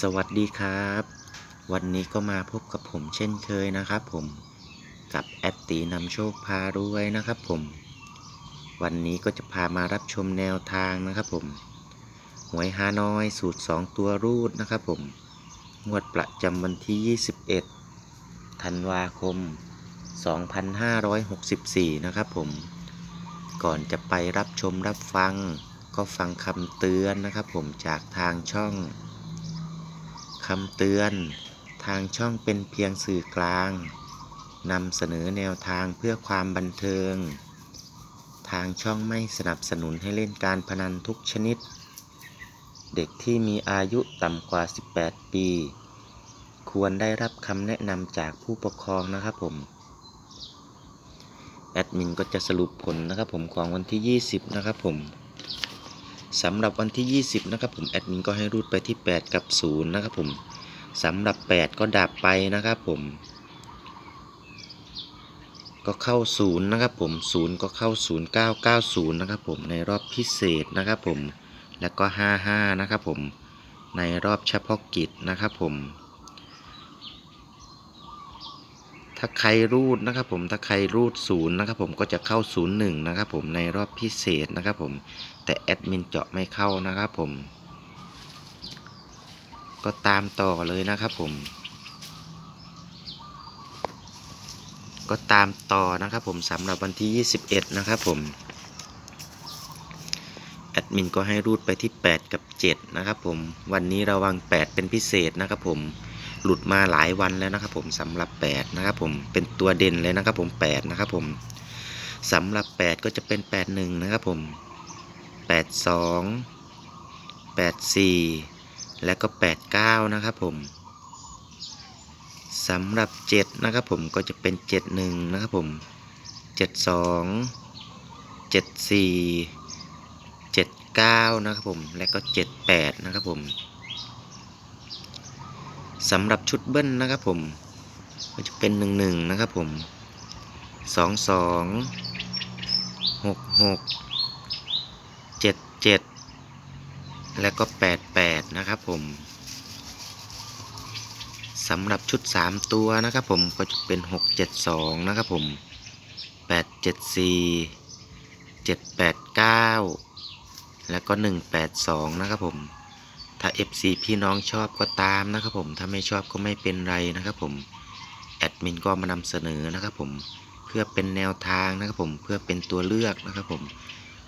สวัสดีครับ วันนี้ก็มาพบกับผมเช่นเคยนะครับผมกับแอดตีนำโชคพารวยนะครับผม วันนี้ก็จะพามารับชมแนวทางนะครับผมหวยฮานอยสูตร 2 ตัวรูดนะครับผมงวดประจำวันที่ 21ธันวาคม 2564 นะครับผม ก่อนจะไปรับชมรับฟัง ก็ฟังคำเตือนนะครับผมจากทางช่อง คำเตือน ทางช่องเป็นเพียงสื่อกลาง นำเสนอแนวทางเพื่อความบันเทิง ทางช่องไม่สนับสนุนให้เล่นการพนันทุกชนิด เด็กที่มีอายุต่ำกว่า 18 ปี ควรได้รับคำแนะนำจากผู้ปกครองนะครับผม แอดมินก็จะสรุปผลนะครับผมของวันที่ 20 นะครับผม สำหรับวันที่ 20 นะครับผมแอดมินก็ให้รูดไปที่ 8 กับ 0 นะครับผมสำหรับ 8 ก็ดับไปนะครับผม ก็เข้า 0 นะครับผม 0 ก็เข้า 0990 นะครับผมในรอบพิเศษนะครับผม แล้วก็ 55 นะครับผม ในรอบเฉพาะกิจนะครับผม ถ้าใครรูดนะครับผมถ้าใครรูด0นย์นะครับผมก็จะเข้า01นะครับผมในรอบพิเศษนะครับผมแต่แอดมินเจาะไม่เข้านะครับผมก็ตามต่อเลยนะครับผม ก็ตามต่อนะครับผมสำหรับวันที่ 21 นะครับผมแอดมินก็ให้รูดไปที่ 8 กับ 7 นะครับผม วันนี้ระวัง 8 เป็นพิเศษนะครับผม หลุดมาหลายวันแล้วนะครับผมสำหรับ 8 นะครับผมเป็นตัวเด่นเลยนะครับผม 8 นะครับผมสำหรับ 8 ก็จะเป็น 81 นะครับผม 82 84 และก็ 89 นะครับผมสำหรับ 7 นะครับผมก็จะเป็น 71 นะครับผม 72 74 79 นะครับผม และก็ 78 นะครับผม สำหรับชุดเบิ้ลนะครับผมก็จะเป็น11นะครับผม22 66 77และก็88นะครับผมสำหรับชุด3ตัวนะครับผมก็จะเป็น672นะครับผม874 789และก็182นะครับผม ถ้า FC พี่น้องชอบก็ตามนะครับผมถ้าไม่ชอบก็ไม่เป็นไรนะครับผมแอดมินก็มานำเสนอนะครับผมเพื่อเป็นแนวทางนะครับผมเพื่อเป็นตัวเลือกนะครับผม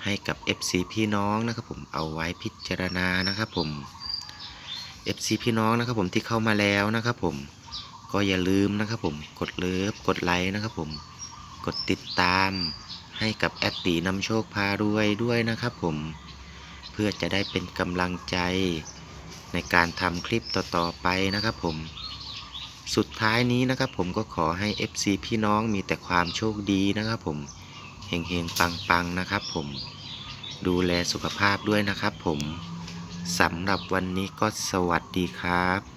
ให้กับ FC พี่น้องนะครับผมเอาไว้พิจารณานะครับผม FC พี่น้องนะครับผมที่เข้ามาแล้วนะครับผมก็อย่าลืมนะครับผมกดเลิฟกดไลค์นะครับผมกดติดตามให้กับแอดตีนำโชคพารวยด้วยนะครับผมเพื่อจะได้เป็นกำลังใจ ในการทำคลิปต่อๆไปนะครับผม สุดท้ายนี้นะครับผมก็ขอให้ FC พี่น้องมีแต่ความโชคดีนะครับผมเฮงๆปังๆนะครับผม ดูแลสุขภาพด้วยนะครับผมสำหรับวันนี้ก็สวัสดีครับ